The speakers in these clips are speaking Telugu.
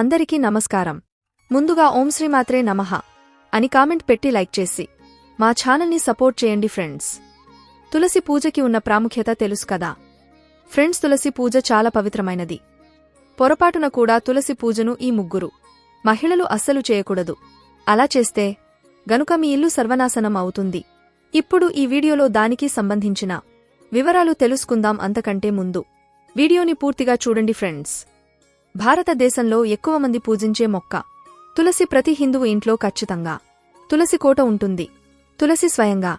అందరికీ నమస్కారం. ముందుగా ఓం శ్రీమాత్రే నమః అని కామెంట్ పెట్టి లైక్ చేసి మా ఛానల్ని సపోర్ట్ చేయండి ఫ్రెండ్స్. తులసి పూజకి ఉన్న ప్రాముఖ్యత తెలుసు కదా. ఫ్రెండ్స్ తులసి పూజ చాలా పవిత్రమైనది. పొరపాటున కూడా తులసి పూజను ఈ ముగ్గురు మహిళలు అస్సలు చేయకూడదు. అలా చేస్తే గనుక మీ ఇల్లు సర్వనాశనం అవుతుంది. ఇప్పుడు ఈ వీడియోలో దానికి సంబంధించిన వివరాలు తెలుసుకుందాం అంతకంటే ముందు. వీడియోని పూర్తిగా చూడండి ఫ్రెండ్స్. భారతదేశంలో ఎక్కువ మంది పూజించే మొక్క తులసి ప్రతి హిందువు ఇంట్లో ఖచ్చితంగా తులసి కోట ఉంటుంది. తులసి స్వయంగా.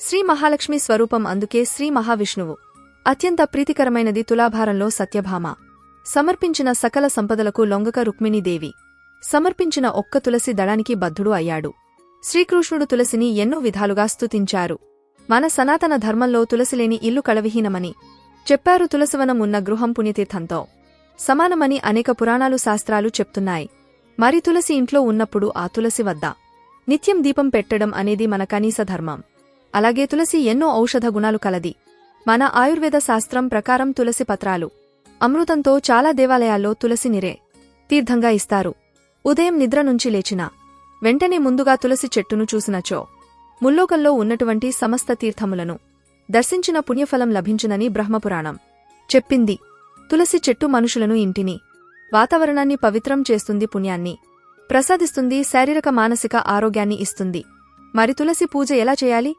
శ్రీ మహాలక్ష్మి స్వరూపం అందుకే శ్రీ మహావిష్ణువు. అత్యంత ప్రీతికరమైనది తులాభారంలో సత్యభామ. సమర్పించిన సకల సంపదలకు లొంగక రుక్మిణీదేవి సమర్పించిన ఒక్క తులసి దళానికి బద్ధుడు అయ్యాడు. శ్రీకృష్ణుడు తులసిని ఎన్నో విధాలుగా స్తుతించారు. మన సనాతన ధర్మంలో తులసిలేని ఇల్లు కళవిహీనమని చెప్పారు తులసివనం ఉన్న గృహం పుణ్యతీర్థంతో. సమానమని అనేక పురాణాలు శాస్త్రాలు చెప్తున్నాయి. మరి తులసి ఇంట్లో ఉన్నప్పుడు ఆ తులసి వద్ద నిత్యం దీపం పెట్టడం అనేది మన కనీస ధర్మం. అలాగే తులసి ఎన్నో ఔషధ గుణాలు కలది. మన ఆయుర్వేద శాస్త్రం ప్రకారం తులసి పత్రాలు అమృతంతో చాలా దేవాలయాల్లో తులసి నిరే తీర్థంగా ఇస్తారు. ఉదయం నిద్ర నుంచి లేచిన వెంటనే ముందుగా తులసి చెట్టును చూసినచో ముల్లోకంలో ఉన్నటువంటి సమస్త తీర్థములను దర్శించిన పుణ్యఫలం లభించునని బ్రహ్మపురాణం చెప్పింది. తులసి చెట్టు మనుషులను ఇంటిని వాతావరణాన్ని పవిత్రం చేస్తుంది పుణ్యాన్ని ప్రసాదిస్తుంది శారీరక మానసిక ఆరోగ్యాన్ని ఇస్తుంది. మరి తులసి పూజ ఎలా చేయాలి?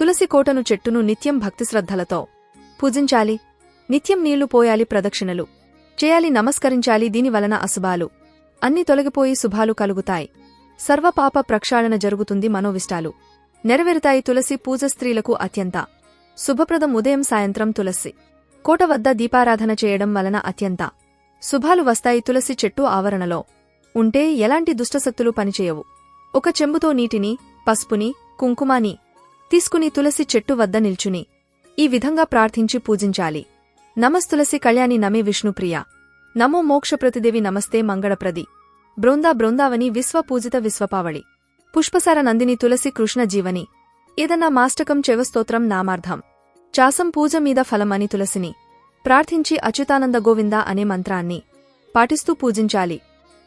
తులసి కోటను చెట్టును నిత్యం భక్తిశ్రద్ధలతో పూజించాలి. నిత్యం నీళ్ళు పోయాలి ప్రదక్షిణలు. చేయాలి నమస్కరించాలి దీనివలన అశుభాలు. అన్ని తొలగిపోయి శుభాలు కలుగుతాయి. సర్వపాప ప్రక్షాళన జరుగుతుంది మనోవిష్టాలు. నెరవేరుతాయి తులసి పూజ స్త్రీలకు అత్యంత. శుభప్రదం ఉదయం సాయంత్రం తులసి. కోట వద్ద దీపారాధన చేయడం వలన అత్యంత. శుభాలు వస్తాయి తులసి చెట్టు ఆవరణలో. ఉంటే ఎలాంటి దుష్టశక్తులు పనిచేయవు. ఒక చెంబుతో నీటిని పసుపుని కుంకుమాని తీసుకుని తులసి చెట్టు వద్ద నిల్చుని ఈ విధంగా ప్రార్థించి పూజించాలి. నమస్తులసి కళ్యాణి నమే విష్ణుప్రియ. నమో మోక్షప్రతిదేవి నమస్తే మంగళప్రది. బృందా బృందావని విశ్వపూజిత విశ్వపావళి. పుష్పసార నందిని తులసి కృష్ణ జీవని ఏదన్నా మాష్టకం చెవస్తోత్రం నామార్థం. చాసం పూజ మీద ఫలం అని తులసిని. ప్రార్థించి అచ్యుతానంద గోవింద అనే మంత్రాన్ని పాటిస్తూ పూజించాలి.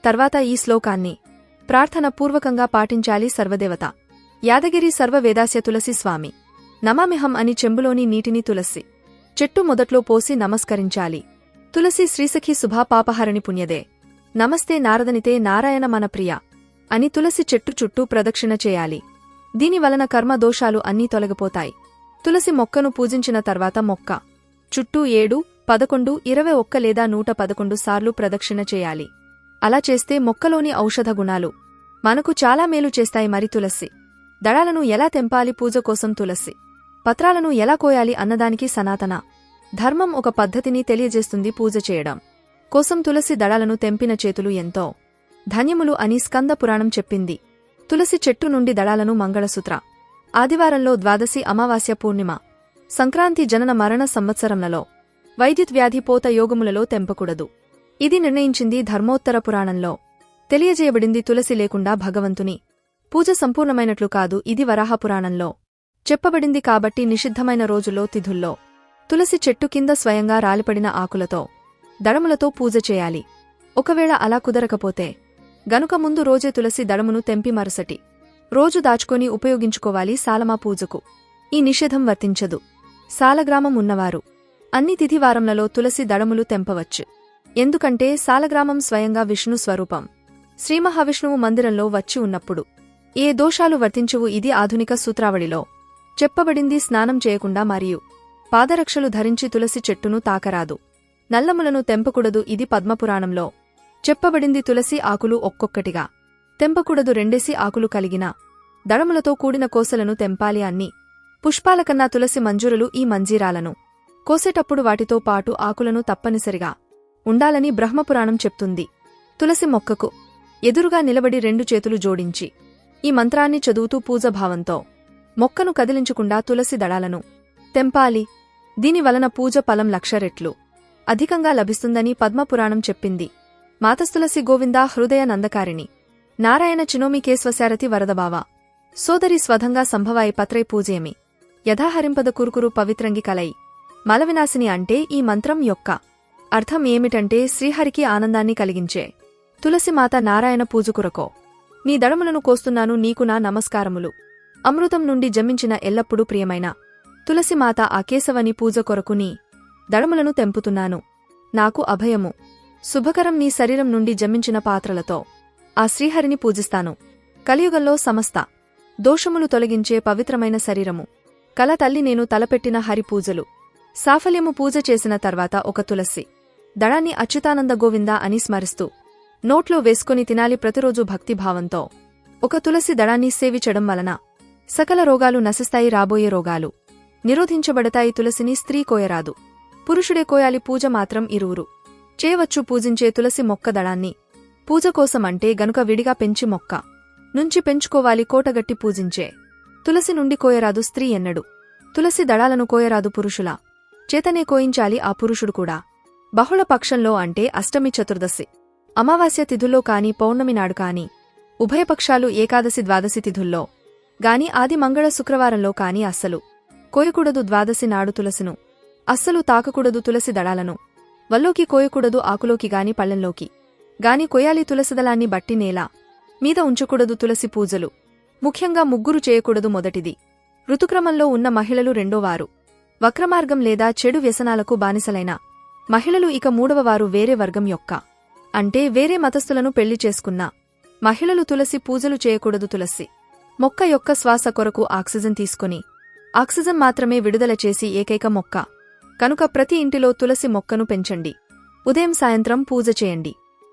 తర్వాత ఈ శ్లోకాన్ని ప్రార్థన పూర్వకంగా పాటించాలి సర్వదేవత. యాదగిరి సర్వవేదాస్య తులసి స్వామి. నమామిహం అని చెంబులోని నీటిని తులసి. చెట్టు మొదట్లో పోసి నమస్కరించాలి. తులసి శ్రీసఖి శుభాపాపహరణి పుణ్యదే. నమస్తే నారదనితే నారాయణ మన ప్రియ అని తులసి చెట్టు చుట్టూ ప్రదక్షిణ చేయాలి. దీనివలన కర్మ దోషాలు అన్నీ తొలగిపోతాయి. తులసి మొక్కను పూజించిన తర్వాత మొక్క. చుట్టూ ఏడు పదకొండు ఇరవై ఒక్క లేదా నూట పదకొండు సార్లు ప్రదక్షిణ చేయాలి. అలా చేస్తే మొక్కలోని ఔషధ గుణాలు. మనకు చాలా మేలు చేస్తాయి మరి తులసి. దళాలను ఎలా తెంపాలి పూజ కోసం తులసి? పత్రాలను ఎలా కోయాలి అన్నదానికి సనాతన. ధర్మం ఒక పద్ధతిని తెలియజేస్తుంది పూజ చేయడం. కోసం తులసి దళాలను తెంపిన చేతులు ఎంతో. ధన్యములు అని స్కంద పురాణం చెప్పింది. తులసి చెట్టు నుండి దళాలను మంగళసూత్ర. ఆదివారంలో ద్వాదశి అమావాస్య పూర్ణిమ సంక్రాంతి జనన మరణ సంవత్సరంలలో వైద్యుత్ వ్యాధి పోత యోగములలో తెంపకూడదు. ఇది నిర్ణయించింది ధర్మోత్తర పురాణంలో. తెలియజేయబడింది తులసి లేకుండా భగవంతుని. పూజ సంపూర్ణమైనట్లు కాదు ఇది వరాహ పురాణంలో. చెప్పబడింది కాబట్టి నిషిద్ధమైన రోజుల్లో తిథుల్లో తులసి చెట్టు కింద స్వయంగా రాలిపడిన ఆకులతో దడములతో పూజ చేయాలి. ఒకవేళ అలా కుదరకపోతే గనుక ముందు రోజే తులసి దడమును తెంపి మరుసటి రోజు దాచుకొని ఉపయోగించుకోవాలి సాలమా పూజకు. ఈ నిషేధం వర్తించదు. సాలగ్రామం ఉన్నవారు. అన్ని తిథివారంలలో తులసి దడములు తెంపవచ్చు. ఎందుకంటే సాలగ్రామం స్వయంగా విష్ణు స్వరూపం. శ్రీమహావిష్ణువు మందిరంలో వచ్చి ఉన్నప్పుడు. ఏ దోషాలు వర్తించువు ఇది ఆధునిక సూత్రావళిలో. చెప్పబడింది స్నానం చేయకుండా మరియు. పాదరక్షలు ధరించి తులసి చెట్టును తాకరాదు. నల్లములను తెంపకూడదు ఇది పద్మపురాణంలో. చెప్పబడింది తులసి ఆకులు ఒక్కొక్కటిగా. తెంపకూడదు రెండేసి ఆకులు కలిగిన దడములతో కూడిన కోసలను తెంపాలి అన్ని. పుష్పాలకన్నా తులసి మంజూరులు ఈ మంజీరాలను. కోసేటప్పుడు వాటితో పాటు ఆకులను తప్పనిసరిగా ఉండాలని బ్రహ్మపురాణం చెప్తుంది. తులసి మొక్కకు ఎదురుగా నిలబడి రెండు చేతులు జోడించి ఈ మంత్రాన్ని చదువుతూ పూజభావంతో మొక్కను కదిలించకుండా తులసి దళాలను తెంపాలి. దీనివలన పూజ ఫలం లక్ష రెట్లు అధికంగా లభిస్తుందని పద్మపురాణం చెప్పింది. మాతస్తులసి గోవిందా హృదయ నందకారిణి. నారాయణ చినోమికేశ్వశారథి వరదబావ. సోదరి స్వధంగా సంభవాయి పత్రై పూజేమి. యథాహరింపద కురుకురు పవిత్రంగి కలై. మలవినాశిని అంటే ఈ మంత్రం యొక్క అర్థం ఏమిటంటే శ్రీహరికి ఆనందాన్ని కలిగించే. తులసిమాత నారాయణ పూజకురకో నీ దడములను కోస్తున్నాను నీకు నా నమస్కారములు. అమృతం నుండి జమించిన ఎల్లప్పుడూ ప్రియమైన. తులసిమాత ఆ కేశవని పూజ కొరకు నీ దడములను తెంపుతున్నాను. నాకు అభయము. శుభకరం నీ శరీరం నుండి జమించిన పాత్రలతో. ఆ శ్రీహరిని పూజిస్తాను. కలియుగంలో సమస్త దోషములు తొలగించే పవిత్రమైన శరీరము. కల తల్లి నేను తలపెట్టిన హరి పూజలు. సాఫల్యము పూజ చేసిన తర్వాత ఒక తులసి. దడాన్ని అచ్యుతానంద గోవింద అని స్మరిస్తూ నోట్లో వేసుకుని తినాలి ప్రతిరోజు భక్తిభావంతో. ఒక తులసి దడాన్ని సేవించడం వలన సకల రోగాలు నశిస్తాయి రాబోయే రోగాలు. నిరోధించబడతాయి తులసిని స్త్రీ కోయరాదు. పురుషుడే కోయాలి పూజ మాత్రం ఇరువురు. చేయవచ్చు పూజించే తులసి మొక్క దడాన్ని పూజ కోసమంటే గనుక విడిగా పెంచి మొక్క నుంచి పెంచుకోవాలి కోటగట్టి పూజించే. తులసి నుండి కోయరాదు స్త్రీ ఎన్నడు. తులసి దళాలను కోయరాదు పురుషుల. చేతనే కోయించాలి ఆ పురుషుడు కూడా. బహుళ పక్షంలో అంటే అష్టమి చతుర్దశి. అమావాస్య తిథుల్లో కాని పౌర్ణమి నాడు కాని ఉభయపక్షాలు ఏకాదశి ద్వాదశి తిథుల్లో గాని ఆది మంగళ శుక్రవారంలో కాని అస్సలు. కోయకూడదు ద్వాదశి నాడు తులసిను. అస్సలు తాకకూడదు తులసి దళాలను. వల్లోకి కోయకూడదు ఆకులోకి గాని పళ్ళెంలోకి. గాని కొయాలి తులసిదళాన్ని బట్టి నేల మీద ఉంచకూడదు తులసి పూజలు. ముఖ్యంగా ముగ్గురు చేయకూడదు మొదటిది. ఋతుక్రమంలో ఉన్న మహిళలు రెండోవారు. వక్రమార్గం లేదా చెడు వ్యసనాలకు బానిసలైన మహిళలు ఇక మూడవవారు వేరే వర్గం యొక్క. అంటే వేరే మతస్థులను పెళ్ళి చేసుకున్న మహిళలు తులసి పూజలు చేయకూడదు తులసి. మొక్క యొక్క శ్వాస కొరకు ఆక్సిజన్ తీసుకుని ఆక్సిజన్ మాత్రమే విడుదల చేసి ఏకైక మొక్క. కనుక ప్రతి ఇంటిలో తులసి మొక్కను పెంచండి. ఉదయం సాయంత్రం పూజ చేయండి.